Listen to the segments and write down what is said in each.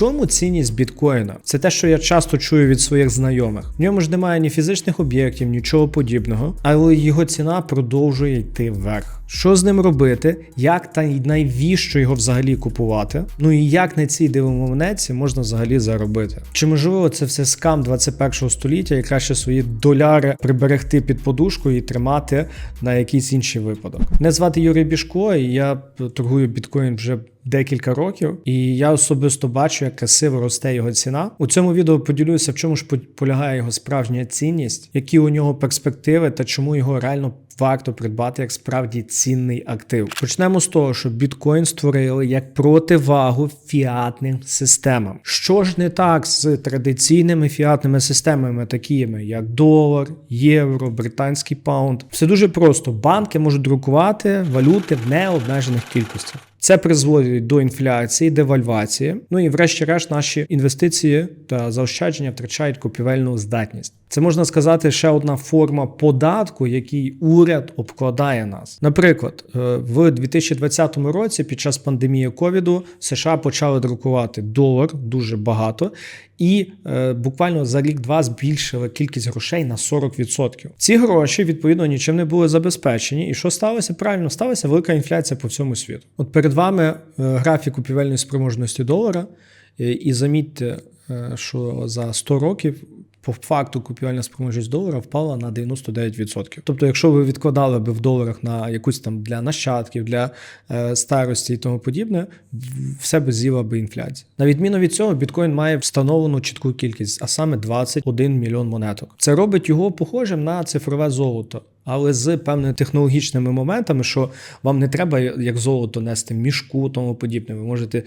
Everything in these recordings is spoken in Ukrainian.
чому цінність біткоїна? Це те, що я часто чую від своїх знайомих. В ньому ж немає ні фізичних об'єктів, нічого подібного, але його ціна продовжує йти вверх. Що з ним робити? Як та й навіщо його взагалі купувати? Ну і як на цій дивомонетці можна взагалі заробити? Чи можливо це все скам 21 століття і краще свої доляри приберегти під подушкою і тримати на якийсь інший випадок? Мене звати Юрій Бішко, і я торгую біткоін вже декілька років, і я особисто бачу, як красиво росте його ціна. У цьому відео поділюся, в чому ж полягає його справжня цінність, які у нього перспективи та чому його реально варто придбати як справді цінний актив. Почнемо з того, що біткоін створили як противагу фіатним системам. Що ж не так з традиційними фіатними системами, такими як долар, євро, британський паунд? Все дуже просто. Банки можуть друкувати валюти в необмежених кількостях. Це призводить до інфляції, девальвації. Ну і врешті-решт наші інвестиції та заощадження втрачають купівельну здатність. Це можна сказати ще одна форма податку, який уряд обкладає нас. Наприклад, е, в 2020 році, під час пандемії ковіду, США почали друкувати долар дуже багато, і е, буквально за рік-два збільшили кількість грошей на 40%. Ці гроші відповідно нічим не були забезпечені. І що сталося? Правильно сталася велика інфляція по всьому світу. От перед вами е, графік купівельної спроможності долара, і замітьте, що за 100 років. По факту купівельна спроможність долара впала на 99%. Тобто, якщо ви відкладали би в доларах на якусь там для нащадків, для е, старості і тому подібне, все би з'їла би інфляція. На відміну від цього, біткоін має встановлену чітку кількість, а саме 21 мільйон монеток. Це робить його похожим на цифрове золото. Але з певними технологічними моментами, що вам не треба як золото нести мішку, тому подібне. Ви можете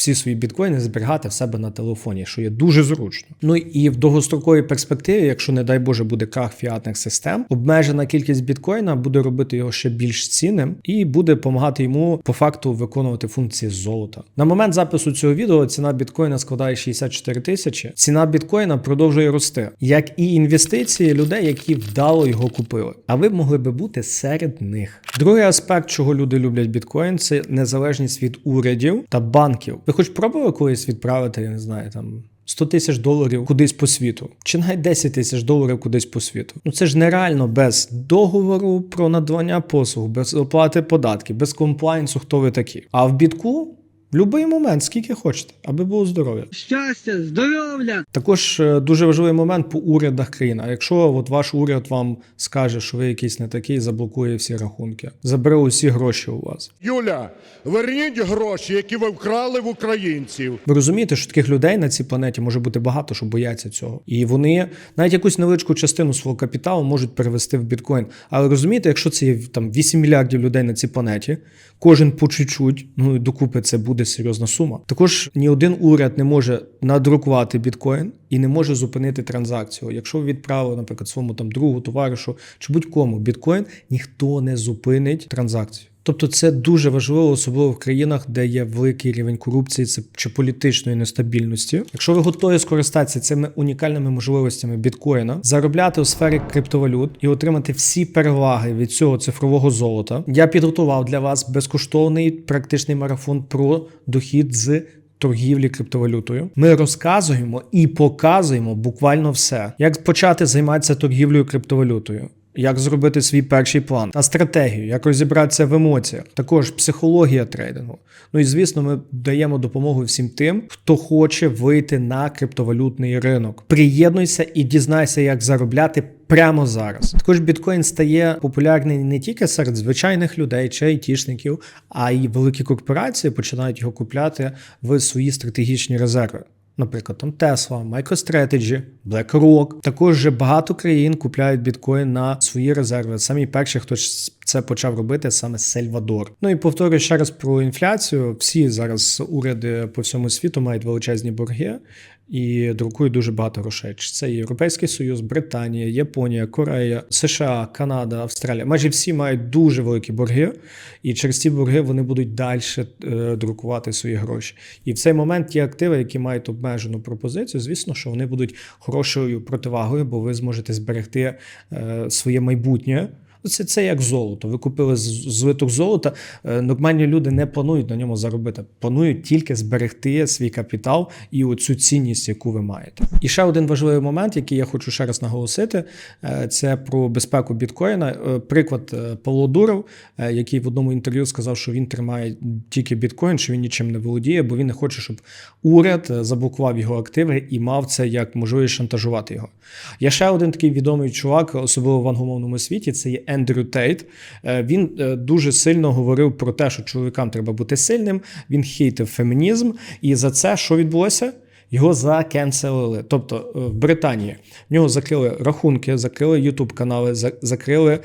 всі свої біткоїни зберігати в себе на телефоні, що є дуже зручно. Ну і в довгостроковій перспективі, якщо не дай Боже буде крах фіатних систем, обмежена кількість біткоїна буде робити його ще більш цінним і буде допомагати йому по факту виконувати функції золота. На момент запису цього відео ціна біткоїна складає 64 тисячі. Ціна біткоїна продовжує рости, як і інвестиції людей, які вдало його купили. А ви могли би бути серед них. Другий аспект, чого люди люблять біткоін, це незалежність від урядів та банків. Ви хоч пробували колись відправити, я не знаю, там. 100 тисяч доларів кудись по світу, чи навіть 10 тисяч доларів кудись по світу. Ну це ж нереально без договору про надавання послуг, без оплати податків, без комплайнсу, хто ви такі. А в бітку в будь-який момент, скільки хочете, аби було здоров'я. Щастя, здоров'я! Також е, дуже важливий момент по урядах країн. А якщо от ваш уряд вам скаже, що ви якийсь не такий, заблокує всі рахунки, забере усі гроші у вас. Юля, верніть гроші, які ви вкрали в українців. Ви розумієте, що таких людей на цій планеті може бути багато, що бояться цього, і вони навіть якусь невеличку частину свого капіталу можуть перевести в біткоін. Але розумієте, якщо це є там 8 мільярдів людей на цій планеті, кожен по чуть-чуть, ну і докупи це буде серйозна сума. Також ні один уряд не може надрукувати біткоін і не може зупинити транзакцію. Якщо ви відправили, наприклад, своєму там другу товаришу чи будь-кому біткоін, ніхто не зупинить транзакцію. Тобто це дуже важливо, особливо в країнах, де є великий рівень корупції чи політичної нестабільності. Якщо ви готові скористатися цими унікальними можливостями біткоїна, заробляти у сфері криптовалют і отримати всі переваги від цього цифрового золота, я підготував для вас безкоштовний практичний марафон про дохід з. Торгівлі криптовалютою ми розказуємо і показуємо буквально все, як почати займатися торгівлею криптовалютою, як зробити свій перший план та стратегію, як розібратися в емоціях, також психологія трейдингу. Ну і звісно, ми даємо допомогу всім тим, хто хоче вийти на криптовалютний ринок. Приєднуйся і дізнайся, як заробляти. Прямо зараз також біткоін стає популярний не тільки серед звичайних людей чи айтішників, а й великі корпорації починають його купляти в свої стратегічні резерви. Наприклад, там Tesla, MicroStrategy, BlackRock. Також багато країн купляють біткоін на свої резерви. Самі перші, хто це почав робити, саме Сальвадор. Ну і повторюю ще раз про інфляцію. Всі зараз уряди по всьому світу мають величезні борги. І друкують дуже багато грошей. Чи це Європейський Союз, Британія, Японія, Корея, США, Канада, Австралія. Майже всі мають дуже великі борги, і через ці борги вони будуть далі е, друкувати свої гроші. І в цей момент ті активи, які мають обмежену пропозицію, звісно, що вони будуть хорошою противагою, бо ви зможете зберегти е, своє майбутнє. Це, це як золото. Ви купили з- злиток золота. е, Нормальні люди не планують на ньому заробити, планують тільки зберегти свій капітал і оцю цінність, яку ви маєте. І ще один важливий момент, який я хочу ще раз наголосити, е, це про безпеку біткоїна. Е, Приклад Павло Дуров, який в одному інтерв'ю сказав, що він тримає тільки біткоін, що він нічим не володіє, бо він не хоче, щоб уряд заблокував його активи і мав це як можливість шантажувати його. Є ще один такий відомий чувак, особливо в англомовному світі, це є Ендрю Тейт. Е, Він е, дуже сильно говорив про те, що чоловікам треба бути сильним. Він хейтив фемінізм, і за це що відбулося? Його закенселили. Тобто е, в Британії в нього закрили рахунки, закрили Ютуб канали, за- закрили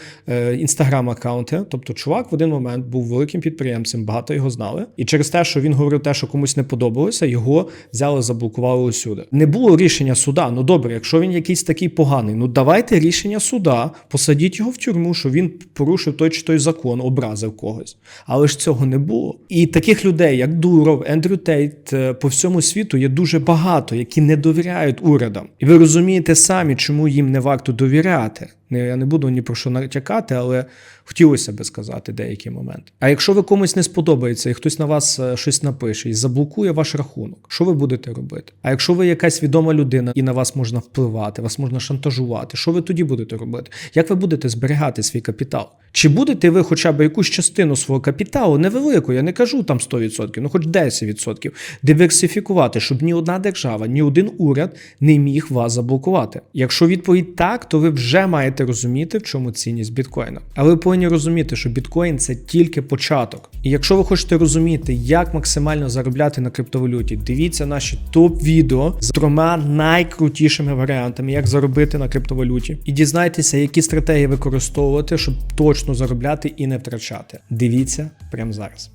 інстаграм аккаунти. Тобто, чувак в один момент був великим підприємцем, багато його знали. І через те, що він говорив те, що комусь не подобалося, його взяли, заблокували усюди. Не було рішення суда. Ну добре, якщо він якийсь такий поганий, ну давайте рішення суда, посадіть його в тюрму, що він порушив той чи той закон, образив когось. Але ж цього не було. І таких людей, як Дуров, Ендрю Тейт, е, по всьому світу є дуже багато, які не довіряють урядам. І ви розумієте самі, чому їм не варто довіряти. Я не буду ні про що натякати, але хотілося би сказати деякий момент. А якщо ви комусь не сподобається, і хтось на вас е, щось напише і заблокує ваш рахунок, що ви будете робити? А якщо ви якась відома людина і на вас можна впливати, вас можна шантажувати, що ви тоді будете робити? Як ви будете зберігати свій капітал? Чи будете ви хоча б якусь частину свого капіталу, невелику, я не кажу там 100%, ну хоч 10%, диверсифікувати, щоб ні одна держава, ні один уряд не міг вас заблокувати? Якщо відповідь так, то ви вже маєте розуміти, в чому цінність біткоїна. Але ви повинні розуміти, що біткоін це тільки початок. І якщо ви хочете розуміти, як максимально заробляти на криптовалюті, дивіться наші топ-відео з трьома найкрутішими варіантами, як заробити на криптовалюті, і дізнайтеся, які стратегії використовувати, щоб точно заробляти і не втрачати. Дивіться прямо зараз.